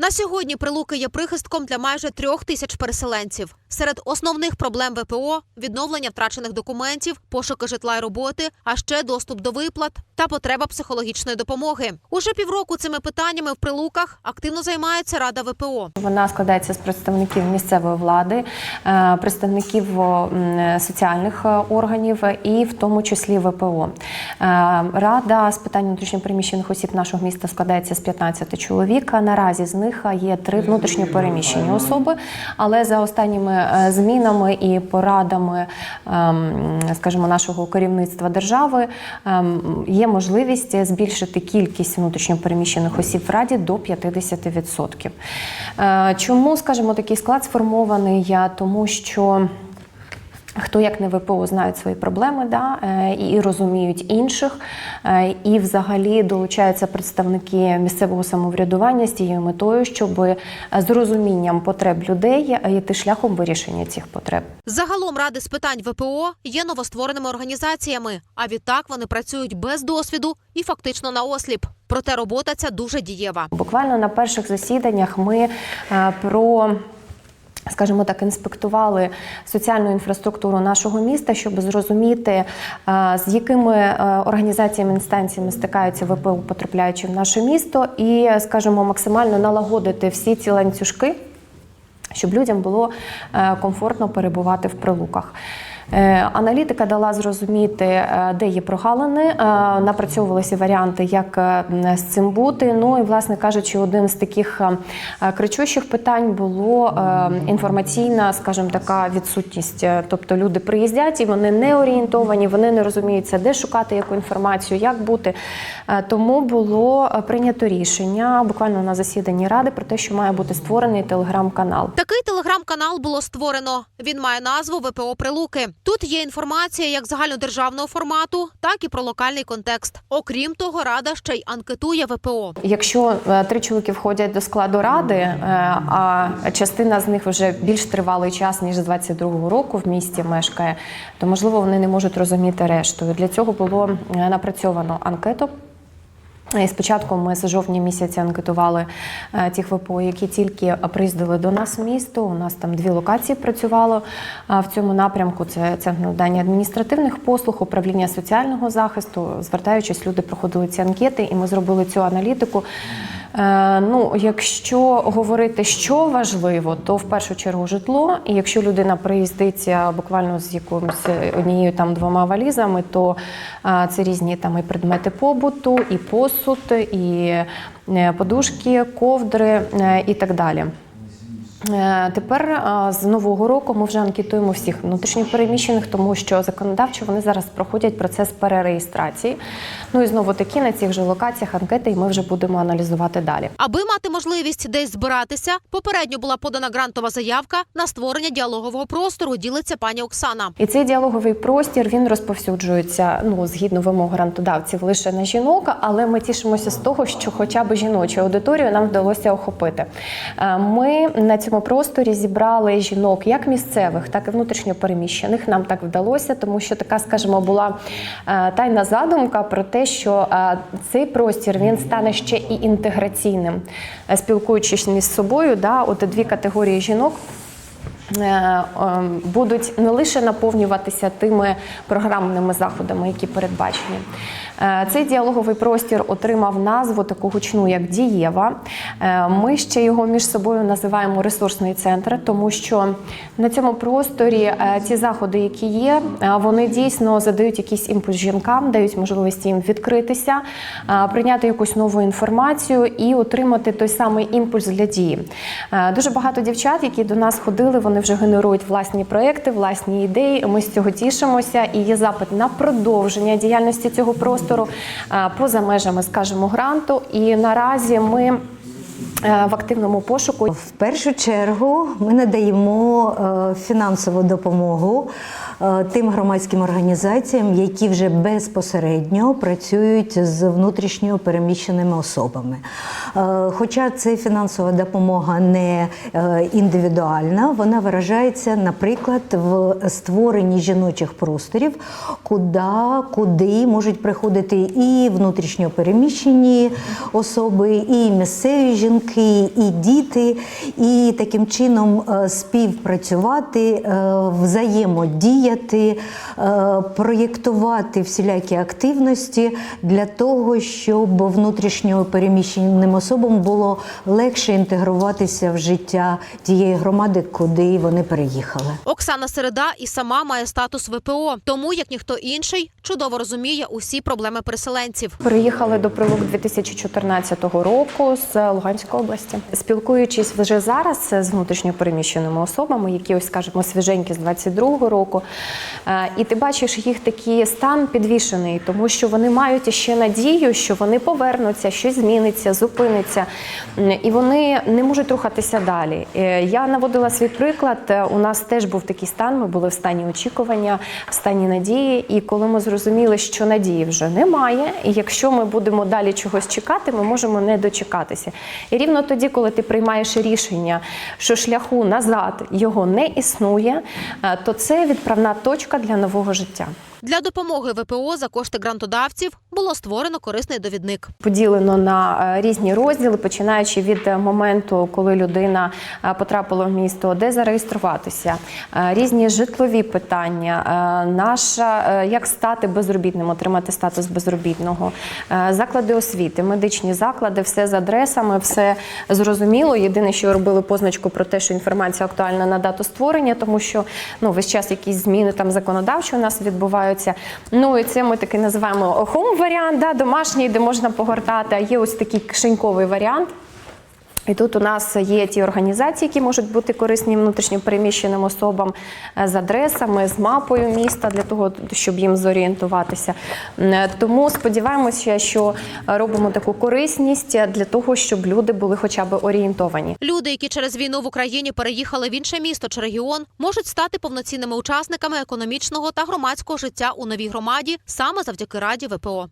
На сьогодні прилуки є прихистком для майже трьох тисяч переселенців. Серед основних проблем ВПО відновлення втрачених документів, пошуки житла й роботи, а ще доступ до виплат та потреба психологічної допомоги. Уже півроку цими питаннями в прилуках активно займається Рада ВПО. Вона складається з представників місцевої влади, е, представників соціальних е, органів і в тому числі ВПО. Е, Рада з питань внутрішньопереміщених осіб нашого міста складається з 15 чоловік. Наразі з них є три внутрішньопереміщені особи, але за останніми е, змінами і порадами, ем, скажімо, нашого керівництва держави ем, є можливість збільшити кількість внутрішньопереміщених осіб в раді до 50%. Е, Чому, скажімо, такий склад сформований? Я тому що. Хто як не ВПО знають свої проблеми, да, е, і розуміють інших, е, і взагалі долучаються представники місцевого самоврядування з тією метою, щоб е, з розумінням потреб людей йти шляхом вирішення цих потреб. Загалом ради з питань ВПО є новоствореними організаціями, а відтак вони працюють без досвіду і фактично на осліп. Проте робота ця дуже дієва. Буквально на перших засіданнях ми про. Скажімо так, інспектували соціальну інфраструктуру нашого міста, щоб зрозуміти, е, з якими е, організаціями інстанціями стикаються ВПУ, потрапляючи в наше місто, і, скажімо, максимально налагодити всі ці ланцюжки, щоб людям було е, комфортно перебувати в прилуках. Е, Аналітика дала зрозуміти, е, де є прогалини, е, напрацьовувалися варіанти, як з цим бути. Ну і, власне кажучи, один з таких кричущих питань було інформаційна, скажімо, така відсутність. Тобто люди приїздять і вони не орієнтовані, вони не розуміються, де шукати яку інформацію, як бути. Тому було прийнято рішення буквально на засіданні ради про те, що має бути створений телеграм-канал. Такий телеграм-канал було створено. Він має назву ВПО Прилуки. Тут є інформація як загальнодержавного формату, так і про локальний контекст. Окрім того, рада ще й анкетує ВПО. Якщо е, три чоловіки входять до складу ради, е, а частина з них вже більш тривалий час ніж з 22-го року в місті мешкає, то можливо вони не можуть розуміти решту. Для цього було е, напрацьовано анкету. І спочатку ми з жовтня місяця анкетували е, тих ВПО, які тільки приїздили до нас в місто. У нас там дві локації працювало е, в цьому напрямку. Це центр надання адміністративних послуг, управління соціального захисту. Звертаючись, люди проходили ці анкети, і ми зробили цю аналітику. Е, Ну, якщо говорити, що важливо, то в першу чергу житло. І якщо людина приїздиться буквально з якоюсь однією там двома валізами, то е, це різні там і предмети побуту, і посуд, і е, подушки, ковдри е, і так далі. Е, Тепер е, з нового року ми вже анкетуємо всіх внутрішньопереміщених, тому що законодавчо вони зараз проходять процес перереєстрації. Ну і знову таки на цих же локаціях анкети, і ми вже будемо аналізувати далі. Аби мати можливість десь збиратися, попередньо була подана грантова заявка на створення діалогового простору. Ділиться пані Оксана. І цей діалоговий простір він розповсюджується ну згідно вимог грантодавців лише на жінок, але ми тішимося з того, що хоча б жіночу аудиторію нам вдалося охопити. Е, Ми на цьому просторі зібрали жінок як місцевих, так і внутрішньопереміщених. Нам так вдалося, тому що така, скажімо, була е, тайна задумка про те, що е, цей простір він стане ще і інтеграційним, Е, спілкуючись між собою, да, от дві категорії жінок будуть не лише наповнюватися тими програмними заходами, які передбачені. Е, Цей діалоговий простір отримав назву таку гучну, як Дієва. Е, Ми ще його між собою називаємо ресурсний центр, тому що на цьому просторі е, ті заходи, які є, е, вони дійсно задають якийсь імпульс жінкам, дають можливість їм відкритися, е, прийняти якусь нову інформацію і отримати той самий імпульс для дії. Е, Дуже багато дівчат, які до нас ходили, вони вже генерують власні проекти, власні ідеї. Ми з цього тішимося. І є запит на продовження діяльності цього простору е, поза межами, скажімо, гранту. І наразі ми е, в активному пошуку. В першу чергу ми надаємо е, фінансову допомогу тим громадським організаціям, які вже безпосередньо працюють з внутрішньо переміщеними особами. Е, Хоча це фінансова допомога не е, індивідуальна, вона виражається, наприклад, в створенні жіночих просторів, куди, куди можуть приходити і внутрішньо переміщені особи, і місцеві жінки, і діти, і таким чином е, співпрацювати, е, взаємодіяти, е, проєктувати всілякі активності для того, щоб внутрішньо переміщеним особам було легше інтегруватися в життя тієї громади, куди вони переїхали. Оксана Середа і сама має статус ВПО, тому як ніхто інший чудово розуміє усі проблеми переселенців. Приїхали до Прилук 2014 року з Луганської області. Спілкуючись вже зараз з внутрішньо переміщеними особами, які ось скажімо свіженькі з 22-го року, і ти бачиш їх такий стан підвішений, тому що вони мають ще надію, що вони повернуться, щось зміниться, зупиниться, і вони не можуть рухатися далі. Е, Я наводила свій приклад. Е, У нас теж був такий стан. Ми були в стані очікування, в стані надії. І коли ми зрозуміли, що надії вже немає, і якщо ми будемо далі чогось чекати, ми можемо не дочекатися. І рівно тоді, коли ти приймаєш рішення, що шляху назад його не існує, е, то це відправна точка для нового життя. Для допомоги ВПО за кошти грантодавців було створено корисний довідник. поділено на е, різні розділи, починаючи від моменту, коли людина е, потрапила в місто, де зареєструватися, е, різні житлові питання, наша як стати безробітним, отримати статус безробітного, заклади освіти, медичні заклади, все з адресами, все зрозуміло. Єдине, що робили позначку про те, що інформація актуальна на дату створення, тому що ну весь час якісь зміни там законодавчі у нас відбуваються. Ну і це ми таки називаємо хом варіант, да, домашній, де можна погортати. А є ось такий кишеньковий варіант. І тут у нас є ті організації, які можуть бути корисні внутрішньо переміщеним особам е, з адресами, з мапою міста для того, щоб їм зорієнтуватися. Тому сподіваємося, що робимо таку корисність для того, щоб люди були хоча б орієнтовані. Люди, які через війну в Україні переїхали в інше місто чи регіон, можуть стати повноцінними учасниками економічного та громадського життя у новій громаді саме завдяки раді ВПО.